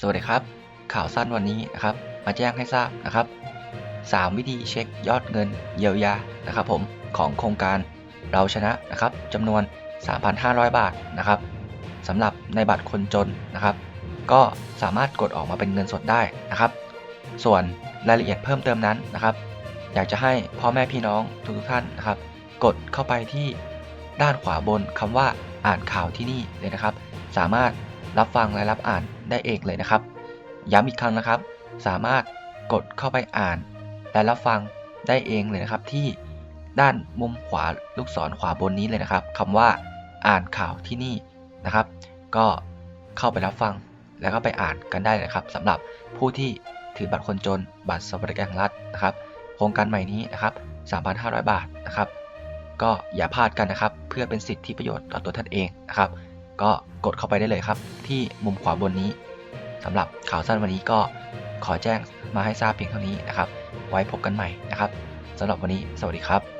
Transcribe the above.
สวัสดีครับ ข่าวสั้นวันนี้นะครับ มาแจ้งให้ทราบนะครับ 3 วิธีเช็คยอดเงินเยียวยานะครับผมของโครงการเราชนะนะครับจำนวน 3,500 บาทนะครับสำหรับในบัตรคนจนนะครับ ก็สามารถกดออกมาเป็นเงินสดได้นะครับ ส่วนรายละเอียดเพิ่มเติมนั้นนะครับ อยากจะให้พ่อแม่พี่น้องทุกท่านนะครับ กดเข้าไปที่ด้านขวาบนคำว่าอ่านข่าวที่นี่เลยนะครับ สามารถ รับฟังและรับอ่านได้เองเลยนะครับ ย้ำอีกครั้งนะครับ สามารถกดเข้าไปอ่าน และรับฟังได้เองเลยนะครับ ที่ด้านมุมขวาลูกศรขวาบนนี้เลยนะครับคำว่าอ่านข่าวที่นี่นะครับ ก็เข้าไปรับฟังแล้วก็ไปอ่านกันได้เลยนะครับสำหรับผู้ที่ถือบัตรคนจนบัตรสวัสดิการแห่งรัฐนะครับ โครงการใหม่นี้นะครับ 3,500 บาทนะครับ ก็อย่าพลาดกันนะครับ เพื่อเป็นสิทธิประโยชน์ต่อตัวท่านเองนะครับ ก็กดเข้าไปได้เลยครับ ที่มุมขวาบนนี้สำหรับข่าวสั้นวันนี้ก็ขอแจ้งมาให้ทราบเพียงเท่านี้นะครับ ไว้พบกันใหม่นะครับสำหรับวันนี้สวัสดีครับ